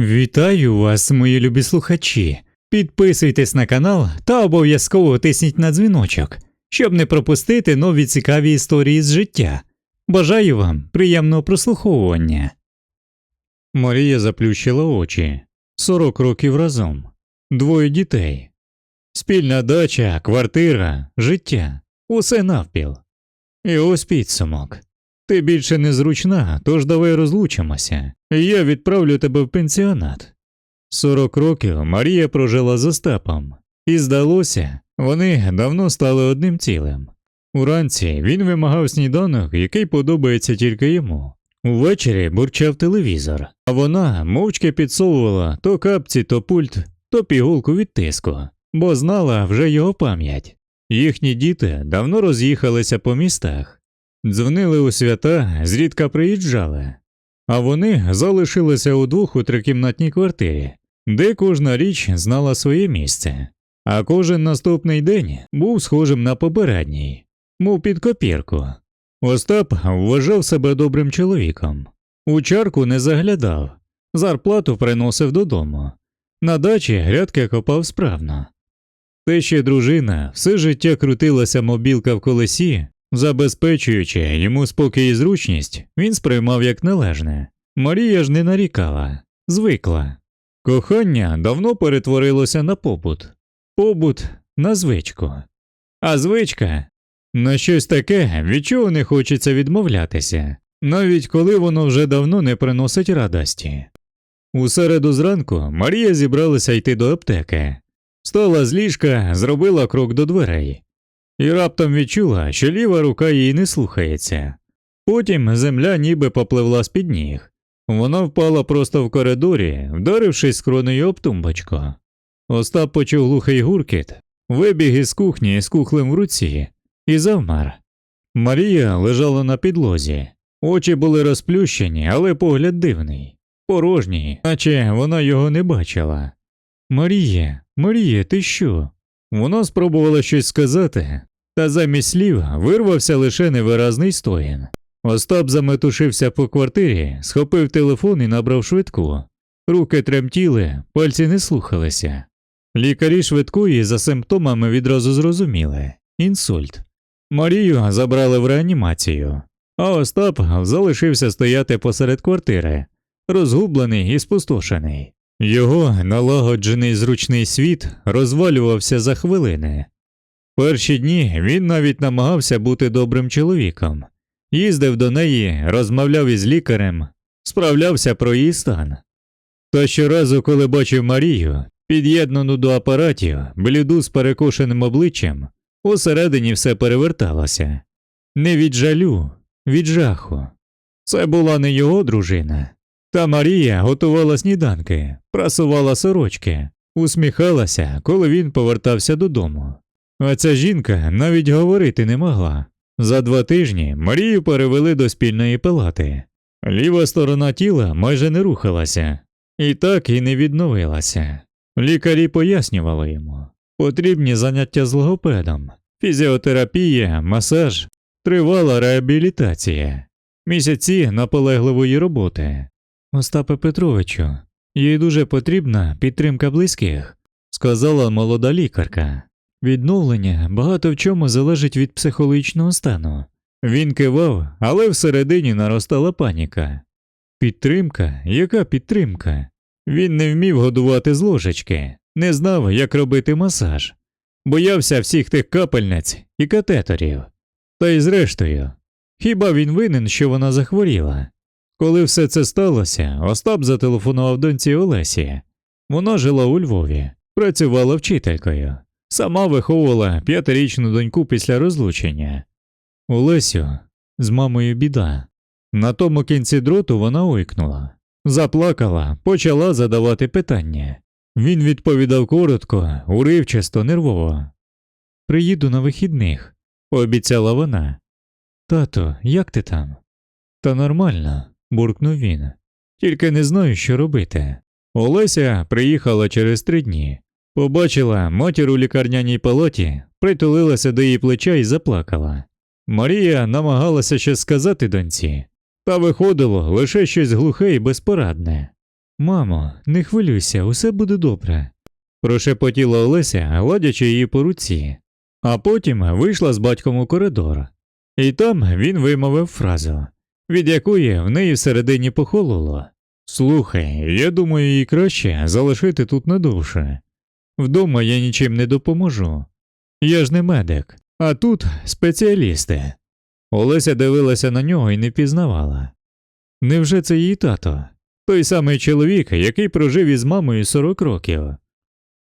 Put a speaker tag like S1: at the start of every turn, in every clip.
S1: Вітаю вас, мої любі слухачі. Підписуйтесь на канал та обов'язково тисніть на дзвіночок, щоб не пропустити нові цікаві історії з життя. Бажаю вам приємного прослуховування. Марія заплющила очі. Сорок років разом. Двоє дітей. Спільна дача, квартира, життя. Усе навпіл. І ось підсумок. Ти більше незручна, тож давай розлучимося. Я відправлю тебе в пенсіонат. Сорок років Марія прожила з Остапом, і здалося, вони давно стали одним цілим. Уранці він вимагав сніданок, який подобається тільки йому. Увечері бурчав телевізор, а вона мовчки підсовувала то капці, то пульт, то пігулку від тиску, бо знала вже його пам'ять. Їхні діти давно роз'їхалися по містах. Дзвонили у свята, зрідка приїжджали, а вони залишилися удвох у трикімнатній квартирі, де кожна річ знала своє місце, а кожен наступний день був схожим на попередній, мов під копірку. Остап вважав себе добрим чоловіком, у чарку не заглядав, зарплату приносив додому, на дачі грядки копав справно. Те ще дружина все життя крутилася мобілка в колесі, забезпечуючи йому спокій і зручність, він сприймав як належне. Марія ж не нарікала, звикла. Кохання давно перетворилося на побут, побут на звичку, а звичка на щось таке, від чого не хочеться відмовлятися, навіть коли воно вже давно не приносить радості. У середу зранку Марія зібралася йти до аптеки, Встала з ліжка, зробила крок до дверей, і раптом відчула, що ліва рука її не слухається. Потім земля ніби попливла з під ніг. Вона впала просто в коридорі, вдарившись скронею об тумбочку. Остап почув глухий гуркіт, вибіг із кухні з кухлем в руці і завмер. Марія лежала на підлозі, очі були розплющені, але погляд дивний, порожній, наче вона його не бачила. Марія, Марія, ти що? Вона спробувала щось сказати, та замість слів вирвався лише невиразний стоїн. Остап заметушився по квартирі, схопив телефон і набрав швидку. Руки тремтіли, пальці не слухалися. Лікарі швидкої за симптомами відразу зрозуміли інсульт. Марію забрали в реанімацію, а Остап залишився стояти посеред квартири, розгублений і спустошений. Його налагоджений зручний світ розвалювався за хвилини. Перші дні він навіть намагався бути добрим чоловіком, їздив до неї, розмовляв із лікарем, справлявся про її стан. Та щоразу, коли бачив Марію, під'єднану до апаратів, бліду з перекошеним обличчям, усередині все переверталося не від жалю, від жаху. Це була не його дружина. Та Марія готувала сніданки, прасувала сорочки, усміхалася, коли він повертався додому. А ця жінка навіть говорити не могла. За два тижні Марію перевели до спільної палати. Ліва сторона тіла майже не рухалася, і так і не відновилася. Лікарі пояснювали йому потрібні заняття з логопедом, фізіотерапія, масаж, тривала реабілітація, місяці наполегливої роботи. Остапе Петровичу, їй дуже потрібна підтримка близьких, сказала молода лікарка. Відновлення багато в чому залежить від психологічного стану. Він кивав, але всередині наростала паніка. Підтримка? Яка підтримка? Він не вмів годувати з ложечки, не знав, як робити масаж, боявся всіх тих капельниць і катетерів. Та й зрештою, хіба він винен, що вона захворіла? Коли все це сталося, Остап зателефонував доньці Олесі. Вона жила у Львові, працювала вчителькою, сама виховувала п'ятирічну доньку після розлучення. Олесю, з мамою біда. На тому кінці дроту вона ойкнула, заплакала, почала задавати питання. Він відповідав коротко, уривчасто, нервово. Приїду на вихідних, пообіцяла вона. Тато, як ти там? Та нормально буркнув він. Тільки не знаю, що робити. Олеся приїхала через три дні. Побачила матір у лікарняній палаті, притулилася до її плеча і заплакала. Марія намагалася щось сказати доньці, та виходило лише щось глухе і безпорадне. Мамо, не хвилюйся, усе буде добре. Прошепотіла Олеся, гладячи її по руці, а потім вийшла з батьком у коридор. І там він вимовив фразу, від якої в неї всередині похололо. Слухай, я думаю, їй краще залишити тут надовше. Вдома я нічим не допоможу. Я ж не медик, а тут спеціалісти. Олеся дивилася на нього і не пізнавала. Невже це її тато? Той самий чоловік, який прожив із мамою 40 років.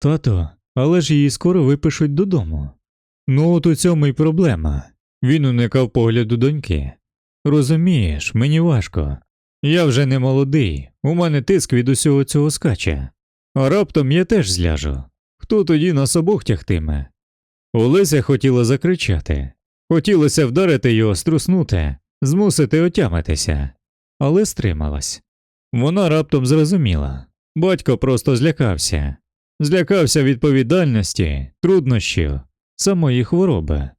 S1: Тато, але ж її скоро випишуть додому. Ну, от у цьому й проблема. Він уникав погляду доньки. Розумієш, мені важко. Я вже не молодий, у мене тиск від усього цього скаче. А раптом я теж зляжу. Хто тоді нас обох тягтиме? Олеся хотіла закричати. Хотілося вдарити його, струснути, змусити отямитися, але стрималась. Вона раптом зрозуміла батько просто злякався, злякався відповідальності, труднощів, самої хвороби,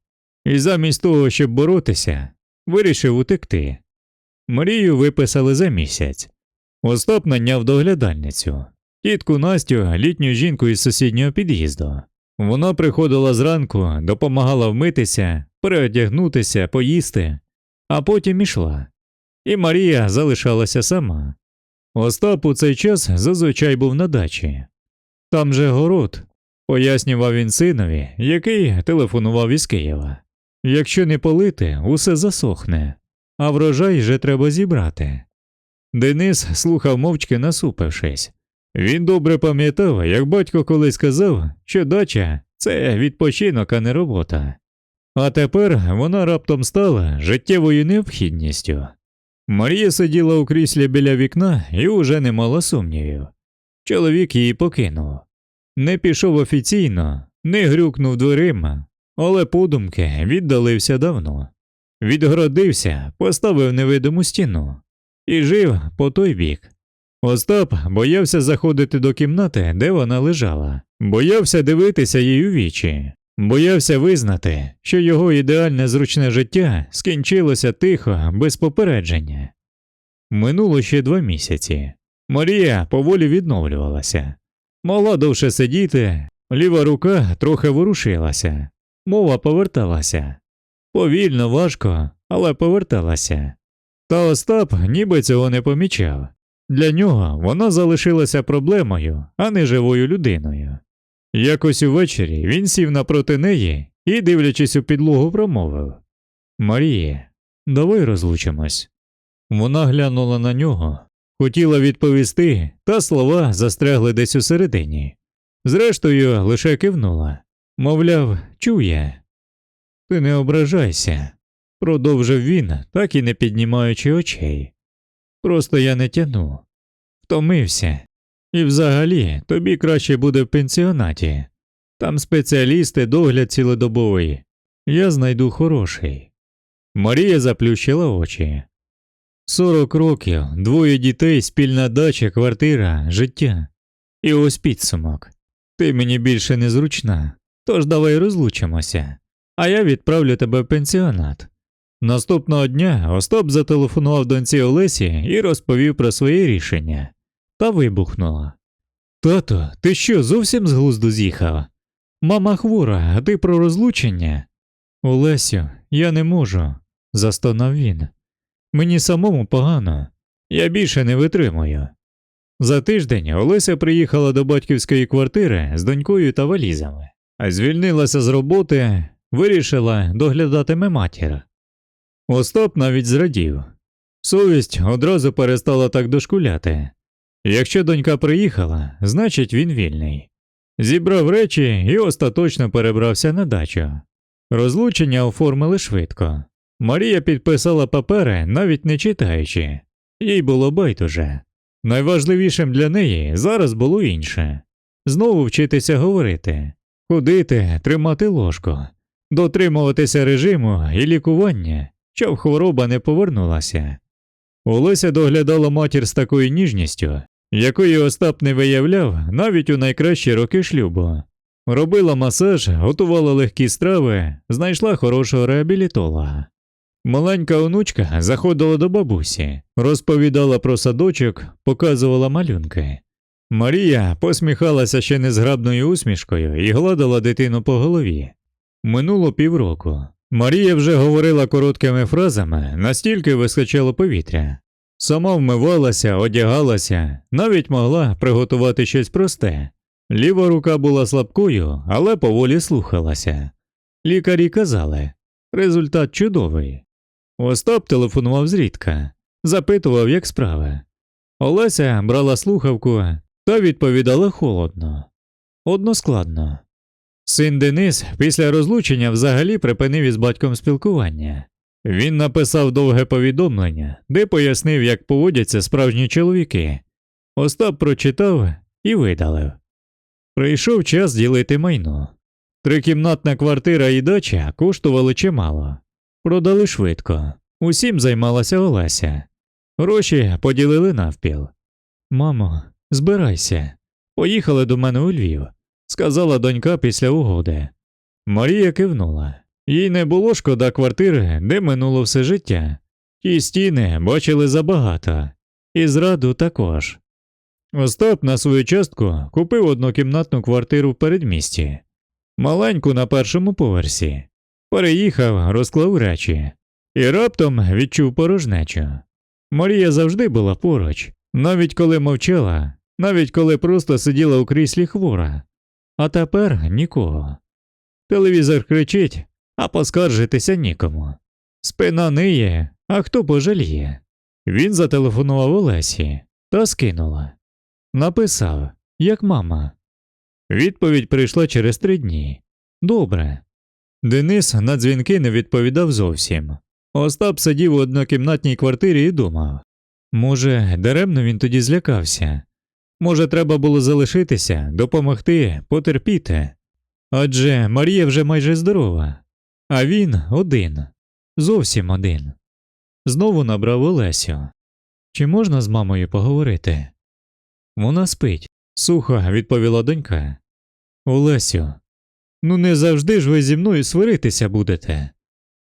S1: і замість того, щоб боротися, вирішив утекти. Мрію виписали за місяць. Остап наняв доглядальницю, тітку Настю, літню жінку із сусіднього під'їзду. Вона приходила зранку, допомагала вмитися, переодягнутися, поїсти, а потім ішла. І Марія залишалася сама. Остап у цей час зазвичай був на дачі. Там же город, пояснював він синові, який телефонував із Києва. Якщо не полити, усе засохне, а врожай вже треба зібрати. Денис слухав мовчки насупившись. Він добре пам'ятав, як батько колись сказав, що дача це відпочинок, а не робота. А тепер вона раптом стала життєвою необхідністю. Марія сиділа у кріслі біля вікна і уже не мала сумнівів. Чоловік її покинув. Не пішов офіційно, не грюкнув дверима, але подумки віддалився давно. Відгородився, поставив невидиму стіну і жив по той бік. Остап боявся заходити до кімнати, де вона лежала, боявся дивитися їй у вічі, боявся визнати, що його ідеальне зручне життя скінчилося тихо, без попередження. Минуло ще два місяці. Марія поволі відновлювалася, могла довше сидіти, ліва рука трохи ворушилася, мова поверталася. Повільно, важко, але поверталася. Та Остап ніби цього не помічав. Для нього вона залишилася проблемою, а не живою людиною. Якось увечері він сів напроти неї і, дивлячись у підлогу, промовив Маріє, давай розлучимось. Вона глянула на нього, хотіла відповісти, та слова застрягли десь у середині. Зрештою, лише кивнула, мовляв, чує. Ти не ображайся, продовжив він, так і не піднімаючи очей. Просто я не тяну. Втомився. І взагалі тобі краще буде в пенсіонаті. Там спеціалісти, догляд цілодобовий. Я знайду хороший. Марія заплющила очі. Сорок років, двоє дітей, спільна дача, квартира, життя. І ось підсумок. Ти мені більше не зручна, тож давай розлучимося, а я відправлю тебе в пенсіонат. Наступного дня Остап зателефонував доньці Олесі і розповів про своє рішення та вибухнула. Тато, ти що, зовсім з глузду з'їхав? Мама хвора, а ти про розлучення? Олесю, я не можу, застонав він. Мені самому погано, я більше не витримую. За тиждень Олеся приїхала до батьківської квартири з донькою та валізами, а звільнилася з роботи, вирішила доглядатиме матір. Остап навіть зрадів. Совість одразу перестала так дошкуляти. Якщо донька приїхала, значить він вільний. Зібрав речі і остаточно перебрався на дачу. Розлучення оформили швидко. Марія підписала папери, навіть не читаючи, їй було байдуже. Найважливішим для неї зараз було інше знову вчитися говорити, ходити, тримати ложку, дотримуватися режиму і лікування, щоб хвороба не повернулася. Олеся доглядала матір з такою ніжністю, якої Остап не виявляв навіть у найкращі роки шлюбу. Робила масаж, готувала легкі страви, знайшла хорошого реабілітолога. Маленька онучка заходила до бабусі, розповідала про садочок, показувала малюнки. Марія посміхалася ще незграбною усмішкою і гладила дитину по голові. Минуло півроку. Марія вже говорила короткими фразами, настільки вискочило повітря. Сама вмивалася, одягалася, навіть могла приготувати щось просте. Ліва рука була слабкою, але поволі слухалася. Лікарі казали результат чудовий. Остап телефонував зрідка, запитував, як справи. Олеся брала слухавку та відповідала холодно, односкладно. Син Денис після розлучення взагалі припинив із батьком спілкування. Він написав довге повідомлення, де пояснив, як поводяться справжні чоловіки. Остап прочитав і видалив. Прийшов час ділити майно. Трикімнатна квартира і дача коштували чимало. Продали швидко. Усім займалася Олеся. Гроші поділили навпіл. Мамо, збирайся. Поїхали до мене у Львів, сказала донька після угоди. Марія кивнула. Їй не було шкода квартири, де минуло все життя. Ті стіни бачили забагато, і зраду також. Остап на свою частку купив однокімнатну квартиру в передмісті, маленьку на першому поверсі. Переїхав, розклав речі і раптом відчув порожнечу. Марія завжди була поруч, навіть коли мовчала, навіть коли просто сиділа у кріслі хвора. А тепер нікого. Телевізор кричить, а поскаржитися нікому. Спина ниє, а хто пожаліє. Він зателефонував Олесі та скинула. Написав, як мама. Відповідь прийшла через три дні. Добре. Денис на дзвінки не відповідав зовсім. Остап сидів у однокімнатній квартирі і думав може, даремно він тоді злякався. Може, треба було залишитися, допомогти, потерпіти. Адже Марія вже майже здорова, а він один, зовсім один. Знову набрав Олесю. Чи можна з мамою поговорити? Вона спить, сухо відповіла донька. Олесю, ну не завжди ж ви зі мною сваритися будете.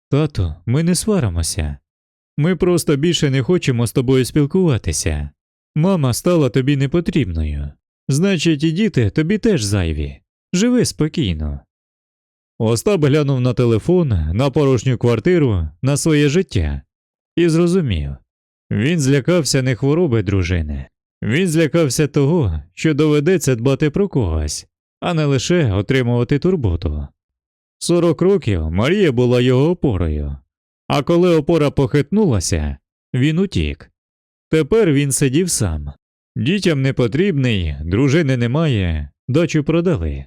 S1: Тату, ми не сваримося. Ми просто більше не хочемо з тобою спілкуватися. Мама стала тобі непотрібною. Значить, і діти тобі теж зайві. Живи спокійно. Остап глянув на телефон, на порожню квартиру, на своє життя і зрозумів він злякався не хвороби дружини, він злякався того, що доведеться дбати про когось, а не лише отримувати турботу. Сорок років Марія була його опорою, а коли опора похитнулася, він утік. Тепер він сидів сам. Дітям не потрібний, дружини немає, дачу продали.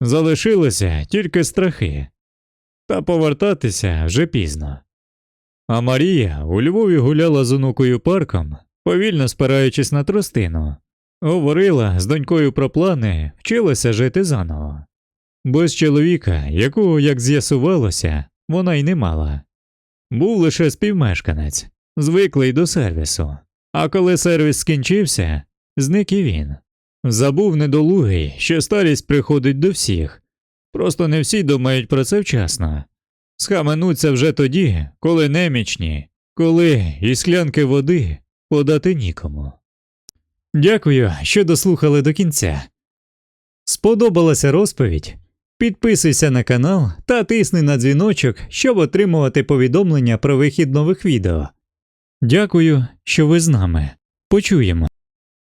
S1: Залишилися тільки страхи. Та повертатися вже пізно. А Марія у Львові гуляла з онукою парком, повільно спираючись на тростину, говорила з донькою про плани, вчилася жити заново. Без чоловіка, якого, як з'ясувалося, вона й не мала. Був лише співмешканець, звиклий до сервісу. А коли сервіс скінчився, зник і він. Забув недолугий, що старість приходить до всіх. Просто не всі думають про це вчасно. Схаменуться вже тоді, коли немічні, коли і склянки води подати нікому. Дякую, що дослухали до кінця. Сподобалася розповідь? Підписуйся на канал та тисни на дзвіночок, щоб отримувати повідомлення про вихід нових відео. Дякую, що ви з нами. Почуємо.